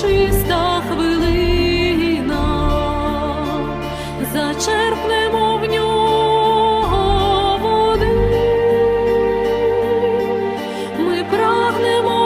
чиста хвилина, зачерпнемо в нього води, ми прагнемо.